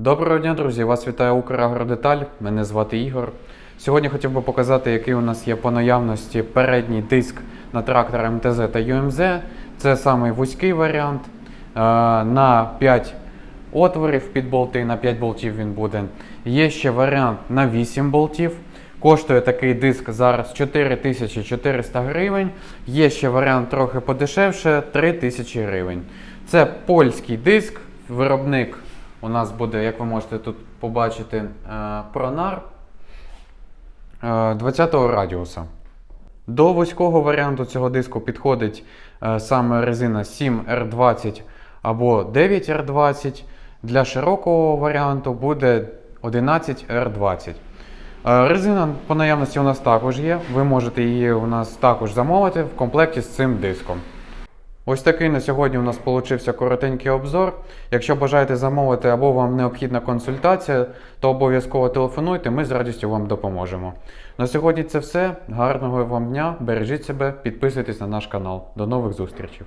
Доброго дня, друзі! Вас вітає Украгродеталь. Мене звати Ігор. Сьогодні хотів би показати, який у нас є по наявності передній диск на трактор МТЗ та ЮМЗ. Це самий вузький варіант. Е, На 5 отворів під болти, на 5 болтів він буде. Є ще варіант на 8 болтів. Коштує такий диск зараз 4400 гривень. Є ще варіант трохи подешевше 3000 гривень. Це польський диск, виробник у нас буде, як ви можете тут побачити, е, Пронар 20-го радіуса. До вузького варіанту цього диску підходить е, саме резина 7R20 або 9R20. Для широкого варіанту буде 11R20. Е, Резина по наявності у нас також є. Ви можете її у нас також замовити в комплекті з цим диском. Ось такий на сьогодні у нас получився коротенький обзор. Якщо бажаєте замовити або вам необхідна консультація, то обов'язково телефонуйте, ми з радістю вам допоможемо. На сьогодні це все. Гарного вам дня, бережіть себе, підписуйтесь на наш канал. До нових зустрічей!